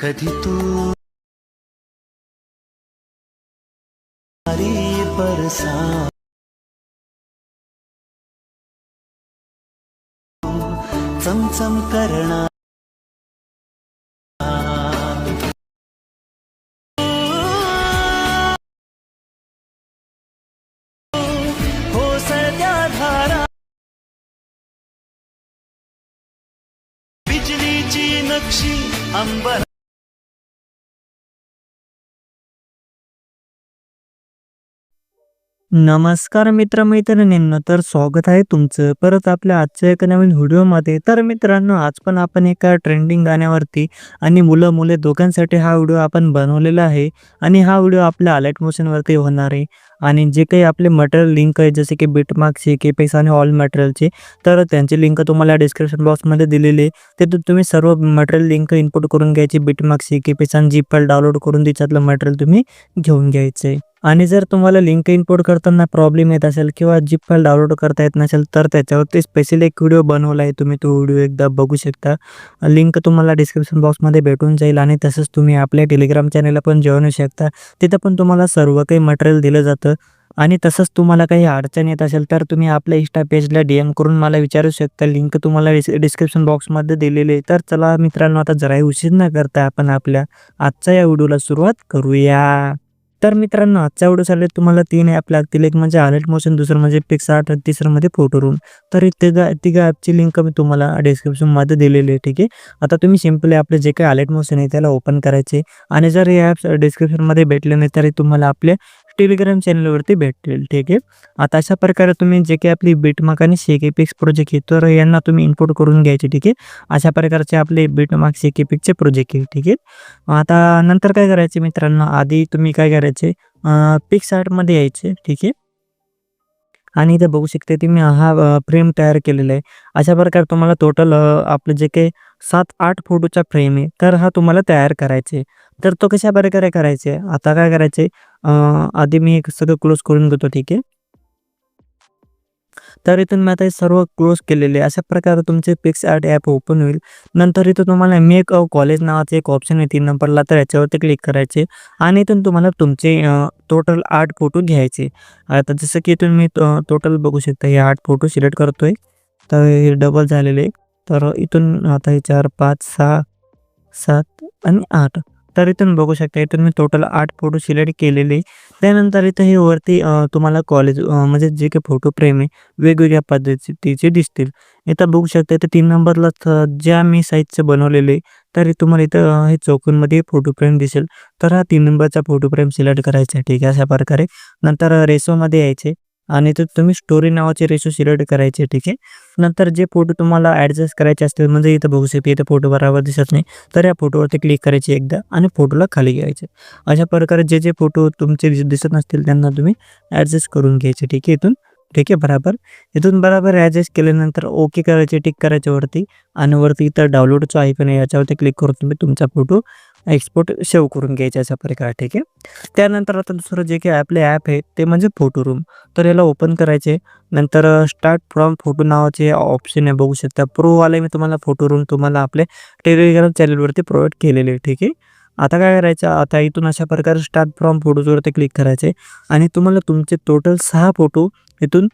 कधी तू हरी परसा चमचम करणार हो धारा। बिजलीची नक्षी अंबर नमस्कार मित्रमैत्रिणींनो तर स्वागत आहे तुमचं परत आपल्या आजच्या एका नवीन व्हिडिओमध्ये. तर मित्रांनो आज पण आपण एका ट्रेंडिंग गाण्यावरती आणि मुलं मुले दोघांसाठी हा व्हिडिओ आपण बनवलेला आहे आणि हा व्हिडिओ आपल्या अलर्ट मोशनवरती होणार आहे. आणि जे काही आपले मटेरियल लिंक आहे जसे की बिटमार्क्सचे के पेस आणि ऑल मटेरियलचे तर त्यांची लिंक तुम्हाला डिस्क्रिप्शन बॉक्समध्ये दिलेली आहे. तिथून तुम्ही सर्व मटेरियल लिंक इनपुट करून घ्यायची बिटमार्क्सची के पेस आणि जीप फाईल डाउनलोड करून त्याच्यातलं मटेरियल तुम्ही घेऊन घ्यायचं आहे आणि जर तुम्हाला लिंक इम्पोर्ट करताना प्रॉब्लेम येत असेल किंवा जीप फाईल डाउनलोड करता येत नसेल तर त्याच्यावरती स्पेशल एक व्हिडिओ बनवला आहे तुम्ही तो व्हिडिओ एकदा बघू शकता. लिंक तुम्हाला डिस्क्रिप्शन बॉक्समध्ये भेटून जाईल आणि तसंच तुम्ही आपल्या टेलिग्राम चॅनलला पण जॉईन होऊ शकता. तिथं पण तुम्हाला सर्व काही मटेरियल दिलं जातं. आणि तसंच तुम्हाला काही अडचण येत असेल तर तुम्ही आपल्या इंस्टा पेजला डी एम करून मला विचारू शकता. लिंक तुम्हाला डिस डिस्क्रिप्शन बॉक्समध्ये दिलेली आहे. तर चला मित्रांनो आता जराही उशीर न करता आपण आपल्या आजच्या या व्हिडिओला सुरुवात करूया. तर मित्रांनो आजच्या व्हिडिओसाठी तुम्हाला तीन ॲप लागतील. एक म्हणजे अलर्ट मोशन दुसरं म्हणजे पिक्स आर्ट आणि तिसरं म्हणजे फोटो रूम तर तिघा तिघा ॲपची लिंक मी तुम्हाला डिस्क्रिप्शनमध्ये दिलेली आहे ठीक आहे? आता तुम्ही सिम्पली आपले जे काही अलर्ट मोशन आहे त्याला ओपन करायचे. आणि जर हे ॲप्स डिस्क्रिप्शनमध्ये भेटले नाही तरी तुम्हाला आपल्या टेलिग्राम चॅनलवरती भेटतील ठीक आहे? आता अशा प्रकारे तुम्ही जे काही आपली बीटमार्क आणि शेकेपिक्स प्रोजेक्ट आहे तर यांना तुम्ही इनपुट करून घ्यायचे ठीक आहे? अशा प्रकारचे आपले बीटमार्क शेकेपिक्सचे प्रोजेक्ट आहे ठीक आहे? आता नंतर काय करायचे मित्रांनो? आधी तुम्ही काय करायचे? पिक्स आर्टमध्ये यायचे ठीक आहे? आणि इथं बघू शकते तुम्ही हा फ्रेम तयार केलेला आहे. अशा प्रकारे तुम्हाला टोटल आपलं जे काही सात आठ फोटोचा फ्रेम आहे तर हा तुम्हाला तयार करायचे. आहे. तर तो कशा प्रकारे करायचे? आहे? आता काय करायचे? आधी मी एक सगळं क्लोज करून घेतो ठीक आहे? तर इथून मी आता हे सर्व क्लोज केलेले अशा प्रकारे तुमचे पिक्स आर्ट ॲप ओपन होईल. नंतर इथं तुम्हाला मेक अ कॉलेज नावाचं एक ऑप्शन आहे तीन नंबरला तर याच्यावरती क्लिक करायचे. आणि इथून तुम्हाला तुमचे टोटल आठ फोटो घ्यायचे. आता जसं की इथून मी टोटल बघू शकता हे आठ फोटो सिलेक्ट करतोय. तर हे डबल झालेले. तर इथून आता हे चार पाच सहा सात आणि आठ. तर इथून बघू शकता इथून मी टोटल आठ फोटो सिलेक्ट केलेले. त्यानंतर इथं हे वरती तुम्हाला कॉलेज म्हणजे जे काही फोटो फ्रेम आहे वेगवेगळ्या पद्धतीचे दिसतील. इथं बघू शकता इथं तीन नंबरला ज्या मी साईजचे बनवलेले तर तुम्हाला इथं हे चौकूनमध्ये फोटो फ्रेम दिसेल. तर हा तीन नंबरचा फोटो फ्रेम सिलेक्ट करायचा आहे ठीक आहे अशा प्रकारे. नंतर रेसोमध्ये यायचे. आणि तर तुम्ही स्टोरी नावाचे रेशो सिलेक्ट करायचे ठीक आहे? नंतर जे फोटो तुम्हाला ॲडजस्ट करायचे असतील म्हणजे इथं बघू शकते इथं फोटो बरोबर दिसत नाही. तर या फोटोवरती क्लिक करायचे एकदा आणि फोटोला खाली घ्यायचे. अशा प्रकारे जे जे फोटो तुमचे दिसत नसतील त्यांना तुम्ही ॲडजस्ट करून घ्यायचे ठीक आहे इथून? ठीक आहे बराबर? इथून बराबर ॲडजस्ट केल्यानंतर ओके करायचे टिक करायच्यावरती वरती आणि वरती इथं डाउनलोडचं आयकन आहे याच्यावरती क्लिक करून तुम्ही तुमचा फोटो एक्सपोर्ट सेव्ह करून घ्यायचे अशा प्रकारे ठीक आहे? त्यानंतर आता दुसरं जे काही आपले ॲप आहे ते म्हणजे फोटो रूम तर याला ओपन करायचे. नंतर स्टार्ट फ्रॉम फोटो नावाचे ऑप्शन आहे बघू शकता. प्रोवाले मी तुम्हाला फोटो रूम तुम्हाला आपले टेलिग्राम चॅनलवरती प्रोव्हाइड केलेले आहे ठीक आहे? आता काय करायचं? आता इथून अशा प्रकारे स्टार्ट फ्रॉम फोटोजवरती क्लिक करायचे. आणि तुम्हाला तुमचे टोटल सहा फोटो इथून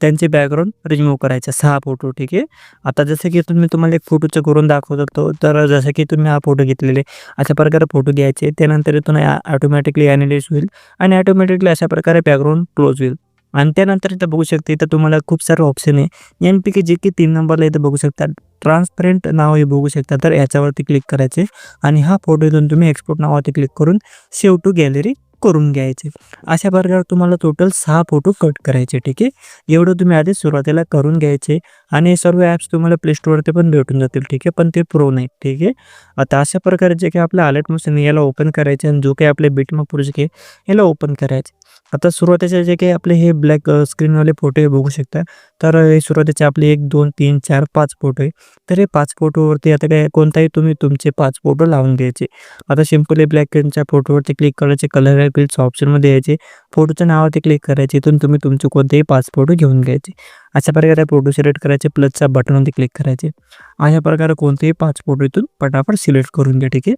त्यांचे बॅकग्राऊंड रिमूव्ह करायचे. सहा फोटो ठीक आहे? आता जसं की तुम्ही तुम्हाला एक फोटोचं करून दाखवत होतो तर जसं की तुम्ही हा फोटो घेतलेले अशा प्रकारे फोटो घ्यायचे. त्यानंतर इथून ऑटोमॅटिकली ॲनालिस होईल आणि ऑटोमॅटिकली अशा प्रकारे बॅकग्राऊंड क्लोज होईल. आणि त्यानंतर इथं बघू शकता इथं तुम्हाला खूप सारे ऑप्शन आहे. एन पी के जे की तीन नंबरला इथं बघू शकता. ट्रान्सपरंट नाव हे बघू शकता तर याच्यावरती क्लिक करायचे. आणि हा फोटो इथून तुम्ही एक्सपोर्ट नावावरती क्लिक करून सेव्ह टू गॅलरी करून घ्यायचे. अशा प्रकारे तुम्हाला टोटल सहा फोटो कट करायचे ठीक आहे? एवढं तुम्ही आधी सुरुवातीला करून घ्यायचे आणि हे सर्व ॲप्स तुम्हाला प्ले स्टोअरवरती पण भेटून जातील ठीक आहे? पण ते प्रो नाही ठीक आहे? आता अशा प्रकारे जे काही आपलं अलर्ट मशीन याला ओपन करायचे आणि जो काही आपले बिटमार्क प्रोजेक्ट आहे याला ओपन करायचे. आता सुरुवातीचे जे काही आपले हे ब्लॅक स्क्रीनवाले फोटो हे बघू शकता तर हे सुरुवातीचे आपले एक दोन तीन चार पाच फोटो आहे. तर हे पाच फोटोवरती आता काय कोणताही तुम्ही तुमचे पाच फोटो लावून घ्यायचे. आता सिम्पली ब्लॅक पेनच्या फोटोवरती क्लिक करायचे कलर ॲपिल्स ऑप्शनमध्ये यायचे. फोटोच्या नावावरती क्लिक करायचे इथून तुम्ही तुमचे कोणतेही पाच फोटो घेऊन घ्यायचे. अशा प्रकारे फोटो सिलेक्ट करायचे प्लसच्या बटनवरती क्लिक करायचे. अशा प्रकारे कोणतेही पाच फोटो इथून पटापट सिलेक्ट करून घ्या ठीक आहे?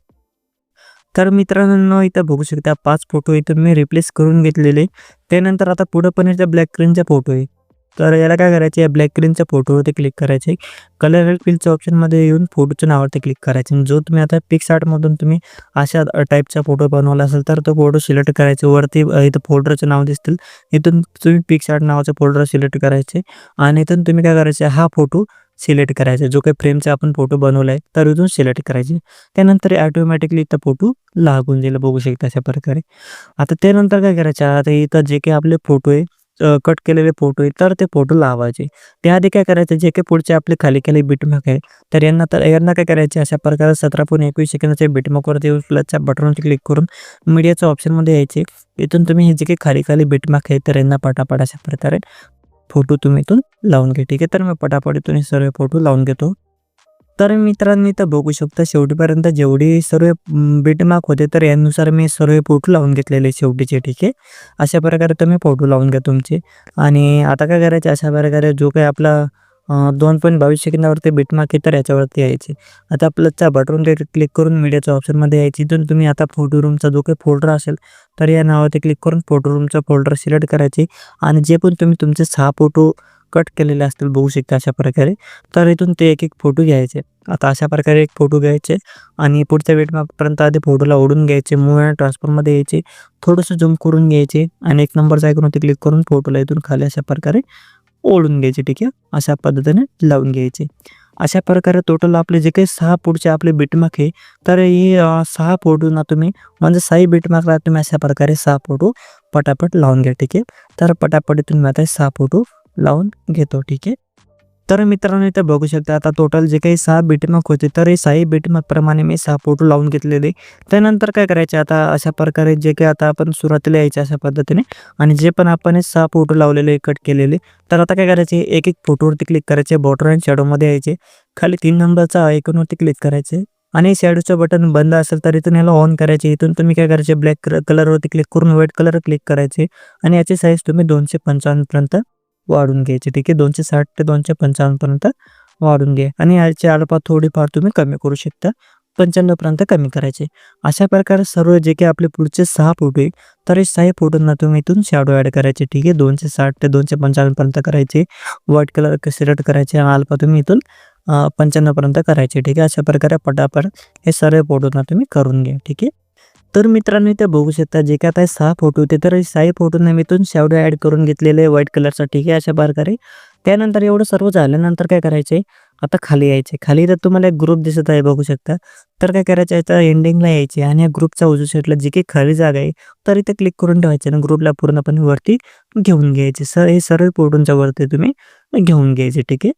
तर मित्रांनो इथं बघू शकता पाच फोटो इथं मी रिप्लेस करून घेतलेले. त्यानंतर आता पुढं पण इथं ब्लॅक स्क्रीनचा फोटो आहे. तर याला काय करायचं? या ब्लॅक स्क्रीनच्या फोटोवरती क्लिक करायचे. कलर फिलच्या ऑप्शनमध्ये येऊन फोटोच्या नावावरती क्लिक करायचे. जो तुम्ही आता पिक्स आर्टमधून तुम्ही अशा टाईपचा फोटो बनवला असेल तर तो फोटो सिलेक्ट करायचे. वरती इथं फोल्डरचं नाव दिसतील. इथून तुम्ही पिक्स आर्ट नावाचं फोल्डर सिलेक्ट करायचे. आणि इथून तुम्ही काय करायचे? हा फोटो सिलेक्ट करायचा. जो काही फ्रेमचा आपण फोटो बनवला आहे तर इथून सिलेक्ट करायचे. त्यानंतर ॲटोमॅटिकली इथं फोटो लागून जाईल. बघू शकता अशा प्रकारे. आता त्यानंतर काय करायचं? आता इथं जे काही आपले फोटो आहे कट केलेले फोटो आहे तर ते फोटो लावायचे. त्याआधी काय करायचं? जे काही पुढचे आपले खाली खाली बिटमार्क आहे तर यांना तर यांना काय करायचे? अशा प्रकारे सतरा पॉईंट एकवीस सेकंदाच्या बिटमार्कवरती प्लसच्या बटनवरती क्लिक करून मीडियाच्या ऑप्शनमध्ये यायचे. इथून तुम्ही हे जे काही खाली खाली बिटमार्क आहे तर यांना पटापट अशा प्रकारे फोटो तुम्ही इथून लावून घ्या ठीक आहे? तर मी पटापट इथून सर्व फोटो लावून घेतो. तर मित्रांनी तर बघू शकता शेवटीपर्यंत जेवढी सर्व बिटमार्क होते तर यानुसार मी सर्व फोटो लावून घेतलेले शेवटीचे ठीक आहे? अशा प्रकारे तुम्ही फोटो लावून घ्या तुमचे. आणि आता काय करायचे? अशा प्रकारे जो काही आपला दोन पॉईंट बावीस सेकंदावरती बिटमार्क आहे तर याच्यावरती यायचे. आता प्लसच्या बटनवर क्लिक करून मीडियाच्या ऑप्शनमध्ये यायची. इथून तुम्ही आता फोटो रूमचा जो काही फोल्डर असेल तर या नावावरती क्लिक करून फोटो रूमचा फोल्डर सिलेक्ट करायचे. आणि जे पण तुम्ही तुमचे सहा फोटो कट केलेले असतील बघू शकता अशा प्रकारे तर इथून ते एक एक फोटो घ्यायचे. आता अशा प्रकारे एक फोटो घ्यायचे आणि पुढच्या वेटमार्कपर्यंत आधी फोटोला ओढून घ्यायचे मूव अँड ट्रान्सफरमध्ये यायचे. थोडंसं झूम करून घ्यायचे आणि एक नंबरचा ऐकून क्लिक करून फोटोला इथून खाली अशा प्रकारे ओढून घ्यायचे ठीक आहे. अशा पद्धतीने लावून घ्यायचे. अशा प्रकारे टोटल आपले जे काही सहा पुढचे आपले बिटमार्क आहे तर हे सहा फोटोना तुम्ही. म्हणजे सहा बिटमार्कला तुम्ही अशा प्रकारे सहा फोटो पटापट लावून घ्या ठीक आहे. तर पटापट तुम्ही आता सहा फोटो लावून घेतो ठीक आहे. तर मित्रांनो इथे बघू शकता आता टोटल जे काही सहा बीटमक होते तर हे सहा बिटमार्क प्रमाणे मी सहा फोटो लावून घेतलेले. त्यानंतर काय करायचे आता अशा प्रकारे जे काही आता आपण सुरुवातीला यायचे अशा पद्धतीने आणि जे पण आपण हे सहा फोटो लावलेले कट केलेले तर आता काय करायचे एक एक फोटोवरती क्लिक करायचे बॉर्डर अँड शॅडोमध्ये यायचे. खाली तीन नंबरचा आयकॉनवरती क्लिक करायचे आणि शॅडोचं बटन बंद असेल तर इथून याला ऑन करायचे. इथून तुम्ही काय करायचे ब्लॅक कलरवरती क्लिक करून व्हाईट कलर क्लिक करायचे आणि याची साईज तुम्ही दोनशे पंचावन्नपर्यंत वाढून घ्यायची. ठीक आहे? दोनशे साठ ते दोनशे पंचावन्नपर्यंत वाढून घ्या आणि याचे अल्पा थोडीफार तुम्ही कमी करू शकता. पंच्याण्णवपर्यंत कमी करायचे. अशा प्रकारे सर्व जे काही आपले पुढचे सहा फोटो आहे तर हे सहा फोटोंना तुम्ही इथून शॅडो ॲड करायचे. ठीक आहे? दोनशे साठ ते दोनशे पंचावन्नपर्यंत करायचे. व्हाईट कलर सिलेक्ट करायचे. आणि अल्पा तुम्ही इथून पंच्याण्णवपर्यंत करायचे. ठीक आहे? अशा प्रकारे पटापट हे सर्व फोटोंना तुम्ही करून घ्या. ठीक आहे? तर मित्रांनो इथे बघू शकता जे काय आता सहा फोटो होते. तर हे सहा फोटोंना मी इथून ॲड करून घेतलेले व्हाईट कलरचा ठीक आहे अशा प्रकारे. त्यानंतर एवढं सर्व झाल्यानंतर काय करायचे आता खाली यायचे. खाली तर तुम्हाला एक ग्रुप दिसत आहे बघू शकता. तर काय करायचं आहे तर एंडिंगला यायचे आणि या ग्रुपच्या उजू साईडला जी काही खाली जागा आहे तर इथे क्लिक करून ठेवायचे आणि ग्रुपला पूर्णपणे वरती घेऊन घ्यायचे. सर हे सर्व पोर्टूनच्या वरती तुम्ही घेऊन घ्यायचे ठीक आहे?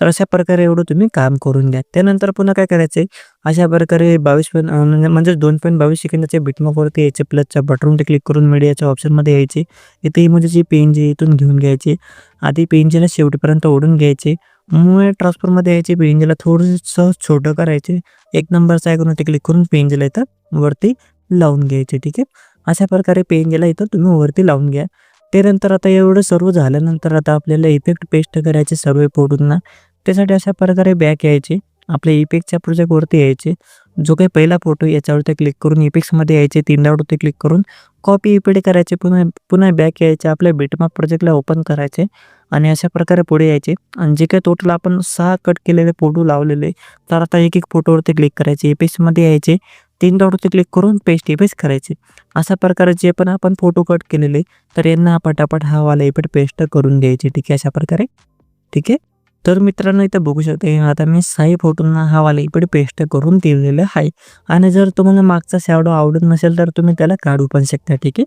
तर अशा प्रकारे एवढं तुम्ही काम करून घ्या. त्यानंतर पुन्हा काय करायचे अशा प्रकारे बावीस पॉईंट म्हणजे, म्हणजे दोन पॉईंट बावीस सेकंदाच्या बिटमॉकवरती यायचे. प्लसच्या बटनवरती क्लिक करून मीडियाच्या ऑप्शनमध्ये यायचे. इथे इमोजीची पेन म्हणजे जी इथून घेऊन घ्यायची. आधी पेनजीला शेवटीपर्यंत ओढून घ्यायचे. मूव ट्रान्सफरमध्ये यायचे पेंजला थोडंसं छोटं करायचे एक नंबरचा ते क्लिक करून पेंजला इथं वरती लावून घ्यायचे ठीक आहे अशा प्रकारे पेंजला इथं तुम्ही वरती लावून घ्या त्यानंतर आता एवढं सर्व झाल्यानंतर आता आपल्याला इफेक्ट पेस्ट करायचे सर्व फोटोंना त्यासाठी अशा प्रकारे बॅक यायचे आपल्या इफेक्टच्या प्रोजेक्टवरती यायचे जो काही पहिला फोटो याच्यावरती क्लिक करून इफेक्ट्समध्ये यायचे तीन क्लिक करून कॉपी इपेड करायचे पुन्हा पुन्हा बॅक यायचे आपल्या बिटमार्क प्रोजेक्टला ओपन करायचे आणि अशा प्रकारे पुढे यायचे. आणि जे काही टोटल आपण सहा कट केलेले फोटो लावलेले तर आता एक एक फोटोवरती क्लिक करायचे इफेक्ट्समध्ये यायचे तीन डॉटवरती क्लिक करून पेस्ट इफेक्ट करायचे. अशा प्रकारे जे पण आपण फोटो कट केलेले तर यांना पटापट हा वाला इफेक्ट पेस्ट करून द्यायचे ठीक आहे? अशा प्रकारे ठीक आहे? तर मित्रांनो इथं बघू शकता आता मी साई फोटोंना हा वाला इकडे पेस्ट करून दिलेलं आहे. आणि जर तुम्हाला मागचा शॅडो आवडत नसेल तर तुम्ही त्याला काढू पण शकता ठीक आहे?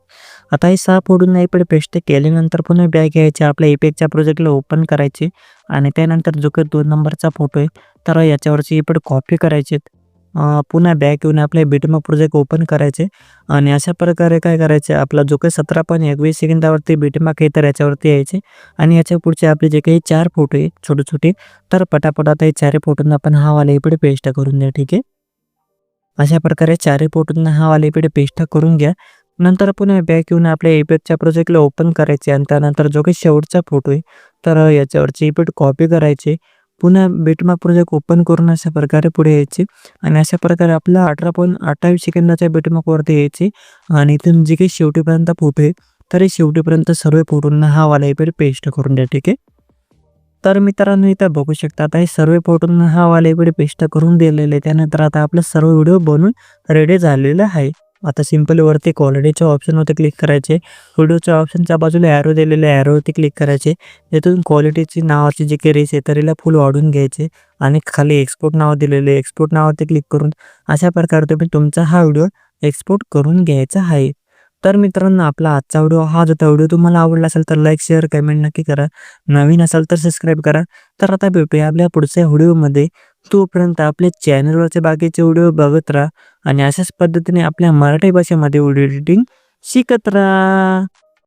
आता हे सहा फोटोंना इकडे पेस्ट केल्यानंतर पुन्हा बॅग घ्यायची आपल्या इपेकच्या प्रोजेक्टला ओपन करायचे. आणि त्यानंतर जो काही दोन नंबरचा फोटो आहे तर याच्यावरची इकडे कॉपी करायचे. पुन्हा बॅक येऊन आपले बीटमा प्रोजेक्ट ओपन करायचे. आणि अशा प्रकारे काय करायचे आपला जो काही सतरा पॉईंट एकवीस सेकंदावरती बिटमार्क आहे तर याच्यावरती यायचे. आणि याच्या पुढचे आपले जे काही चार फोटो आहे छोटे छोटे तर पटापट आता हे चारही फोटोंना आपण हा वाला इकडे पेस्ट करून द्या ठीक आहे? अशा प्रकारे चारही फोटोंना हा वाला इकडे पेस्ट करून घ्या. नंतर पुन्हा बॅक येऊन आपल्या इफेक्टच्या प्रोजेक्टला ओपन करायचे. आणि त्यानंतर जो काही शेवटचा फोटो आहे तर याच्यावरची इफेक्ट कॉपी करायचे. पुन्हा बेटमा प्रोजेक्ट ओपन करून अशा प्रकारे पुढे यायचे. आणि अशा प्रकारे आपला अठरा पॉईंट अठ्ठावीस सेकंदाच्या बेटमार्कवरती यायचे. आणि इथून जे काही शेवटीपर्यंत फोटो आहे तर शेवटीपर्यंत सर्व फोटोंना हा वाला इकडे पेस्ट करून द्या ठीक आहे? तर मित्रांनो इथं बघू शकता आता हे सर्व फोटोंना हा वाला इकडे पेस्ट करून दिलेले आहे. त्यानंतर आता आपला सर्व व्हिडिओ बनवून रेडी झालेला आहे. आता सिंपल वरती क्वालिटीच्या ऑप्शनवरती क्लिक करायचे. व्हिडिओच्या ऑप्शनच्या बाजूला ॲरो दिलेल्या ॲरोवरती क्लिक करायचे. तिथून क्वालिटीची नावाची जी काही रेस आहे तरीला फुल वाढून घ्यायचे. आणि खाली एक्सपोर्ट नाव दिलेले एक्सपोर्ट नावावरती क्लिक करून अशा प्रकारे तुम्ही तुमचा हा व्हिडिओ एक्सपोर्ट करून घ्यायचा आहे. तर मित्रांनो आपला आजचा व्हिडिओ हा जो व्हिडिओ तुम्हाला आवडला असेल तर लाईक शेअर कमेंट नक्की करा. नवीन असाल तर सबस्क्राईब करा. तर आता भेटूया आपल्या पुढच्या व्हिडिओमध्ये तोपर्यंत आपल्या चॅनलवरचे बाकीचे व्हिडिओ बघत राहा. आणि अशाच पद्धतीने आपल्या मराठी भाषेमध्ये व्हिडिओ एडिटिंग शिकत राहा.